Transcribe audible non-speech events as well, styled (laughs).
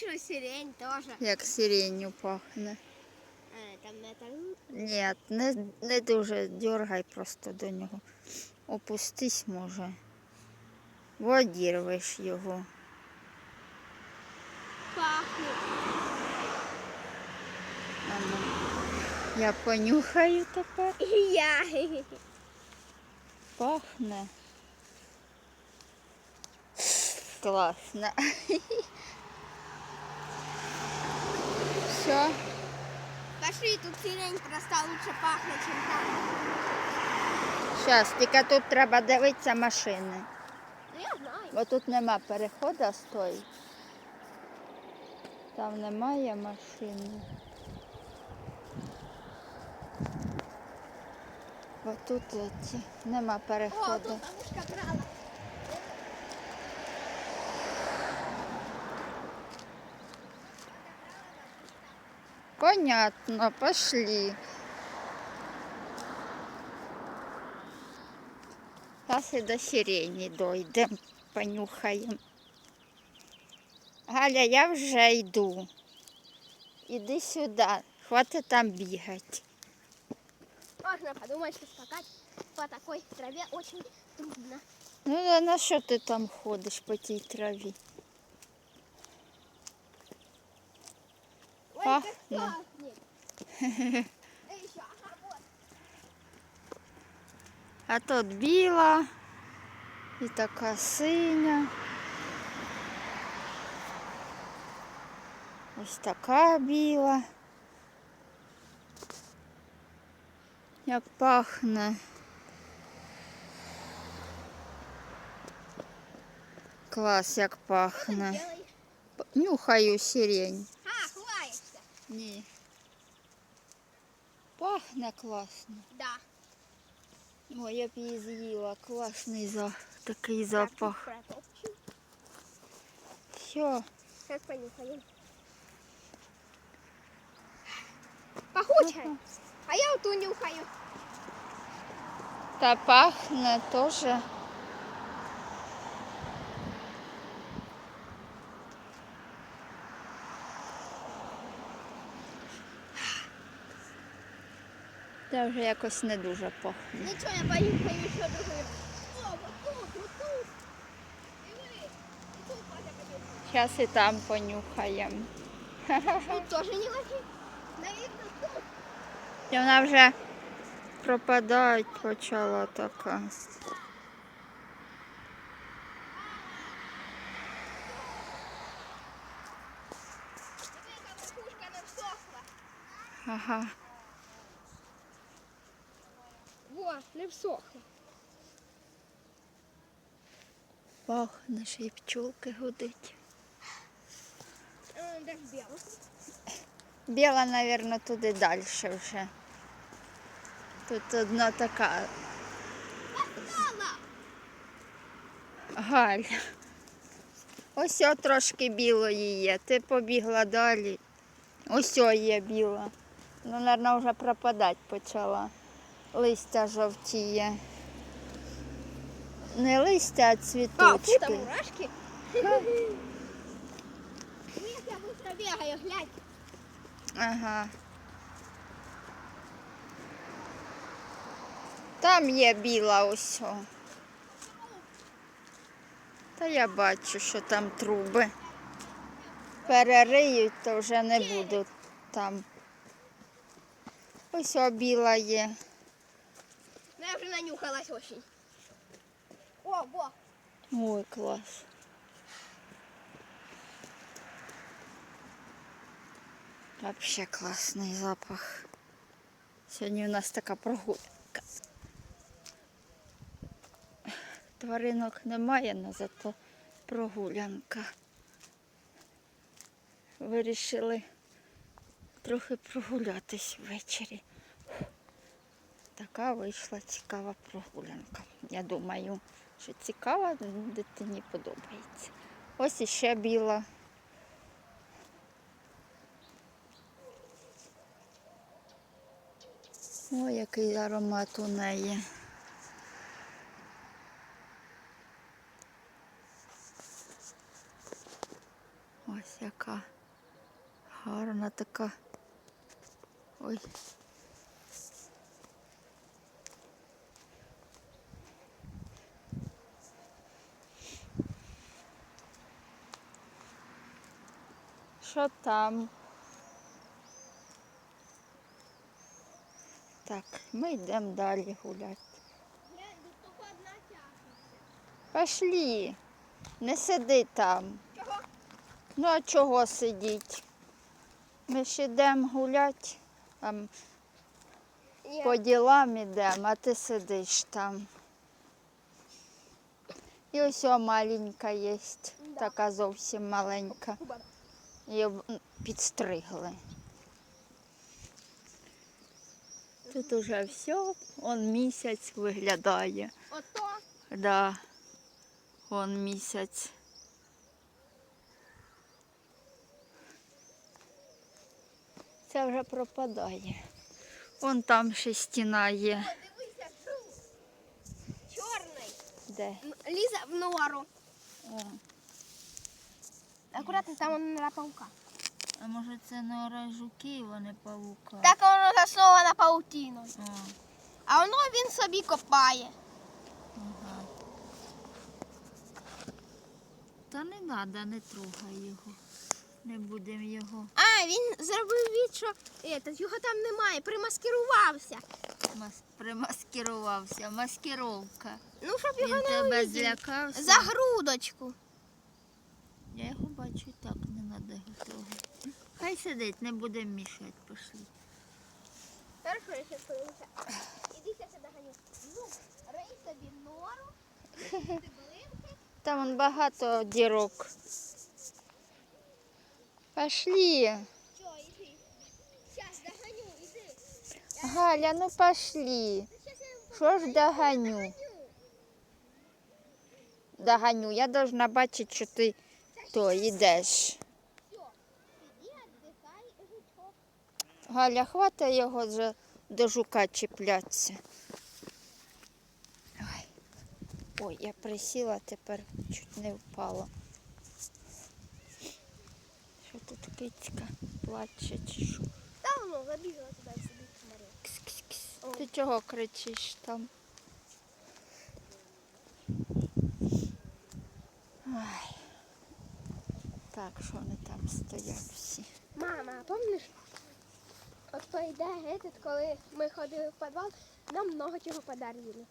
Точно сирень тоже. Як сиренью пахне. Там. Ні, не, не дуже дергай просто до нього. Опустись може. Бо одірвеш його. Пахнет. А ну, Я понюхаю тепер. (laughs) Я. Пахне. Класно. (laughs) Все. Пошли, тут сирень просто лучше пахнет, чем там. Зараз, тільки тут треба дивитися машини. Ну я знаю. Бо тут нема переходу стой. Там немає машини. Бо тут ці, нема О, переходу. тут бабушка брала. Понятно, пошли. Зараз і до сирені дойдемо, понюхаємо. Галя, я вже йду. Іди сюди, хватить там бігати. Можно подумать, что скакать по такой траве очень трудно. Ну, а на що ти там ходиш по тій траві? Ой, Пахнет. как пахнет. Эй, ещё, ага, вот. А тут біла і така синя. Ось така біла. Як пахне. Клас, як Что ты пахне. делаешь? П- Нюхаю сирень. А, хваешься. Ні. Пахне класно. Да. Ой, я б її з'їла. Класний за... такий запах. Протопчу. Все. Сейчас понюхаем. Пахучая. А я вот ту нюхаю. Та пахне теж. Та вже якось не дуже пахне. Ничего, я тут Ваня понюхай. Зараз і там понюхаємо. Тут тоже не лови. Наверное, тут. І вона вже пропадати почала така. Ага. Во, не всохла. Пахне, ще й пчолки ж біло? Біла, мабуть, туди далі вже. Тут одна така. Галь. Ось о, трошки білої є. Ти побігла далі. Ось о, є біла. Ну, мабуть, вже пропадати почала. Листя жовтіє. Не листя, а А, цвіточки. мурашки. Диви, як я быстро бігаю, глянь. Ага. Там є біла ось. Та я бачу, що там труби. Перериють, то вже не буду там. Ось біла є. Нанюхалась очень. О, во. Ой, клас. Вообще класний запах. Сьогодні у нас така прогулянка. Тваринок немає, але зато прогулянка. Вирішили трохи прогулятись ввечері. Така вийшла цікава прогулянка. Я думаю, що цікава, дитині подобається. Ось іще біла. Ой, який аромат у неї. Ось яка гарна така. Ой. Що там? Так, ми йдемо далі гуляти. Пошли, не сиди там. Чого? Ну а чого сидіть? Ми ж йдемо гуляти, там по ділам йдемо, а ти сидиш там. І ось о маленька є, Да. така зовсім маленька. Її підстригли. Тут уже все, он місяць виглядає. Ото. Да, он місяць. Це вже пропадає. Вон там ще стіна є. О, дивися. Чорний. Де? Ліза в нору. О, Акуратно там вона на паука. а може це нора жуки, вони павука? Так воно засновано паутину. О, А воно він собі копає. ага. Та не треба, не трогай його. Не будемо його А, він зробив від, що етот, його там немає, примаскирувався. мас... примаскирувався. Маскировка. Ну, щоб Він його не тебе злякався. За грудочку. Я його бачу і так, не треба його трогати. Хай сидить, не будемо мішати, пішли. Хорошо, я сейчас подивлюся. Іди я тебе доганю. Ну, рий собі нору. Там вон багато дірок. Пошли. Що, іди. Зараз доганю, іди. Галя, ну пошли. Що ж доганю? доганю. Доганю, я должна бачити, що ти то йдеш. Галя, хватай його вже до жука чіплятися. Ой. Ой, я присіла, тепер чуть не впала. Що тут кицька плаче чи що? Та воно забігла туди собі комарі. Ти чого кричиш там? Ой. Так, що вони там стоять всі? Мама, а помниш? От той де этот, коли ми ходили в підвал, нам много чого подарили.